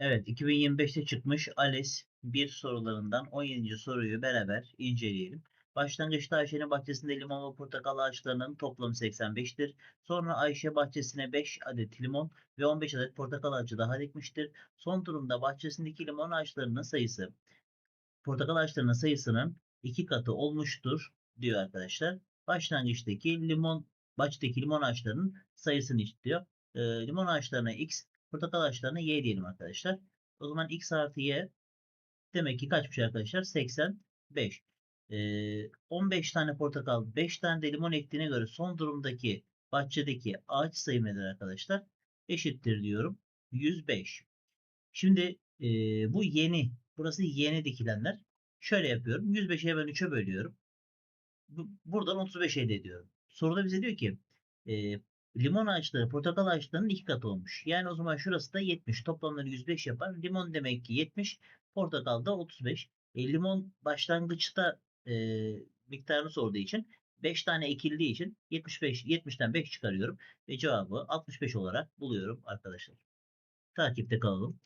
Evet, 2025'te çıkmış ALES 1 sorularından 17. soruyu beraber inceleyelim. Başlangıçta Ayşe'nin bahçesinde limon ve portakal ağaçlarının toplamı 85'tir. Sonra Ayşe bahçesine 5 adet limon ve 15 adet portakal ağacı daha dikmiştir. Son durumda bahçesindeki limon ağaçlarının sayısı portakal ağaçlarının sayısının 2 katı olmuştur diyor arkadaşlar. Başlangıçtaki limon bahçedeki limon ağaçlarının sayısını istiyor. Ee, limon ağaçlarına x, portakal ağaçlarına y diyelim arkadaşlar. O zaman x artı y demek ki kaçmış arkadaşlar? 85. Ee, 15 tane portakal, 5 tane de limon ektiğine göre son durumdaki bahçedeki ağaç sayım nedir arkadaşlar? Eşittir diyorum. 105. Şimdi e, bu yeni, burası yeni dikilenler. Şöyle yapıyorum. 105'i hemen 3'e bölüyorum. Bu- Buradan 35 elde ediyorum. Soruda bize diyor ki e, limon ağaçları portakal ağaçlarının iki katı olmuş. Yani o zaman şurası da 70. Toplamları 105 yapar. Limon demek ki 70. Portakal da 35. E, limon başlangıçta e, miktarını sorduğu için 5 tane ekildiği için 75 70'ten 5 çıkarıyorum ve cevabı 65 olarak buluyorum arkadaşlar. Takipte kalalım.